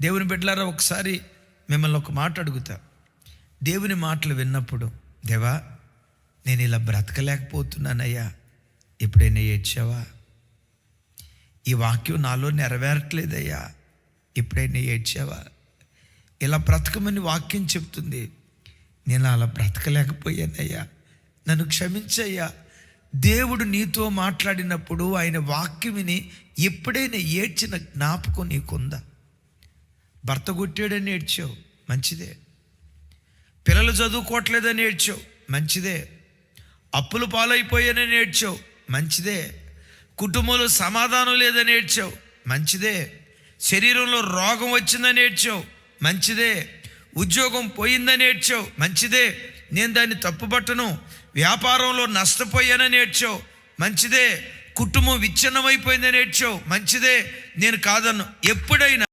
దేవుని బిడ్డలారా ఒకసారి మిమ్మల్ని ఒక మాట అడుగుతా. దేవుని మాటలు విన్నప్పుడు దేవా నేను ఇలా బ్రతకలేకపోతున్నానయ్యా. ఎప్పుడైనా ఏడ్చావా? ఈ వాక్యం నాలో నెరవేరట్లేదయ్యా. ఎప్పుడైనా ఏడ్చావా? ఇలా బ్రతకమని వాక్యం చెప్తుంది. నేను అలా బ్రతకలేకపోయానయ్యా. నన్ను క్షమించయ్యా. దేవుడు నీతో మాట్లాడినప్పుడు ఆయన వాక్యం విని ఎప్పుడైనా ఏడ్చిన జ్ఞాపకం నీకుందా? భర్త కొట్టాడని ఏడ్చావు మంచిదే. పిల్లలు చదువుకోవట్లేదని ఏడ్చావు మంచిదే. అప్పులు పాలైపోయానని ఏడ్చావు మంచిదే. కుటుంబంలో సమాధానం లేదని ఏడ్చావు మంచిదే. శరీరంలో రోగం వచ్చిందని ఏడ్చావు మంచిదే. ఉద్యోగం పోయిందని ఏడ్చావు మంచిదే. నేను దాన్ని తప్పుపట్టను వ్యాపారంలో నష్టపోయానని ఏడ్చావు మంచిదే. కుటుంబం విచ్ఛిన్నమైపోయిందని ఏడ్చావు మంచిదే. నేను కాదన్ను ఎప్పుడైనా